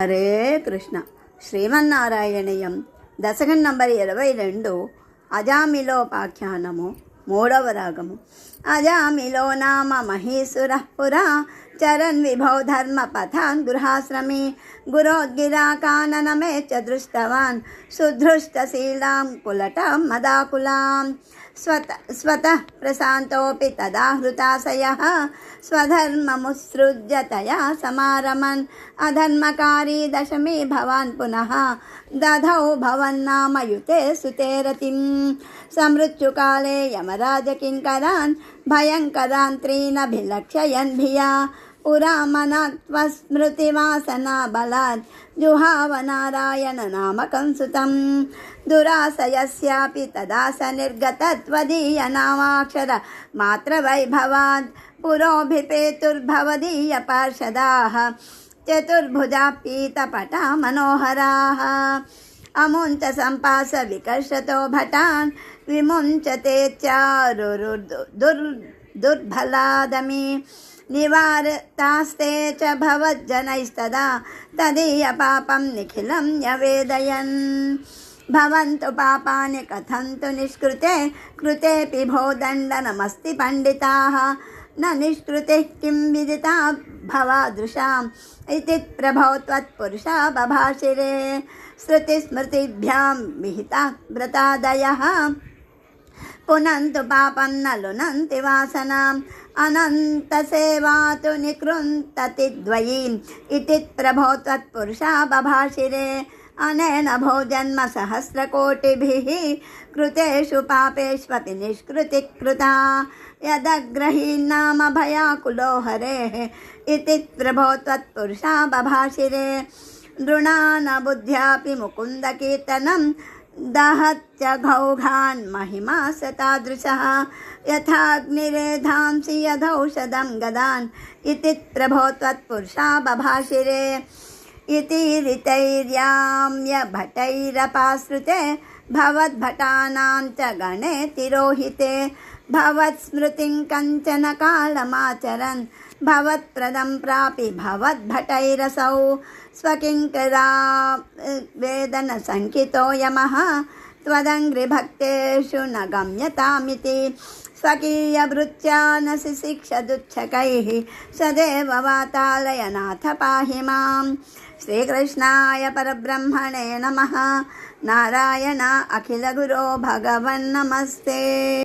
హరే కృష్ణ. శ్రీమన్నారాయణీయం. దశకం నంబర్ ఇరవై రెండు. అజామిలోపాఖ్యానము మూడవ రాగము. అజామిలో నామ మహీసుర పురా. చరణ్ విభౌ ధర్మ పథాన్ గృహాశ్రమే. గురోద్గిరాకాననమే చ దృష్టవాన్. సుధృష్టశీలాం కులటాం మదాకులాం. स्वतः स्वतः प्रशान्तोऽपि तदा हृताशयः स्वधर्ममुत्सृज्य तया समारमन्। अधर्मकारी दशमी भवान् पुनः दधौ भवन्नामयुते सुतेरतिं समृत्युकाले यमराज किङ्करान् भयङ्करान् त्रीनभिलक्षयन् भिया पुरामनात्वस्मृतिवासना बलात् जुहावनारायणनामकं सुतं दुराशयस्यापि तदा स निर्गतत्वदीयनामाक्षर मात्रवैभवात् पुरोभिपेतुर्भवदीयपार्षदाः। चतुर्भुजा पीतपटा मनोहराः अमुञ्च सम्पास विकर्षतो भटान् विमुञ्चते चारुर्दुर् दुर्बलादमी निवारतास्ते च भवज्जनैस्तदा तदीयपापं निखिलं न्यवेदयन् भवन्तु पापानि कथन्तु निष्कृते कृतेऽपि भो दण्डनमस्ति पण्डिताः न निष्कृतिः किं विदिता भवादृशाम् इति प्रभो त्वत्पुरुषा बभाषिरे श्रुतिस्मृतिभ्यां विहिता व्रतादयः पुनन्तु पापं न लुनन्ति वासनाम् अनन्तसेवा तु निकृन्तति द्वयीम् इति प्रभो त्वत्पुरुषा बभाषिरे। अनेन भोजन्म सहस्रकोटिभिः कृतेषु पापेष्वपि निष्कृतिः कृता यदग्रहीन्नाम भयाकुलो हरेः इति प्रभो त्वत्पुरुषा बभाषिरे। नृणान बुद्ध्यापि मुकुन्दकीर्तनं दहत्य महिमा स तादृशः यथाग्निरेधांसि यथौषधं गदान्। इति प्रभो त्वत्पुरुषा बभाषिरे। इति ऋतैर्याम्यभटैरपाश्रुते भवद्भटानां च गणे तिरोहिते। भवत्स्मृतिं कञ्चन कालमाचरन्, भवत्प्रदं प्रापि भवद्भटैरसौ। स्वकिङ्करा वेदनसङ्कितो यमः त्वदङ्घ्रिभक्तेषु न गम्यतामिति। स्वकीयवृत्त्या न शिशिक्षदुच्छकैः सदैव वातालयनाथ पाहि माँ श्रीकृष्णाय परब्रह्मणे नमः। नारायण अखिलगुरो भगवन्नमस्ते।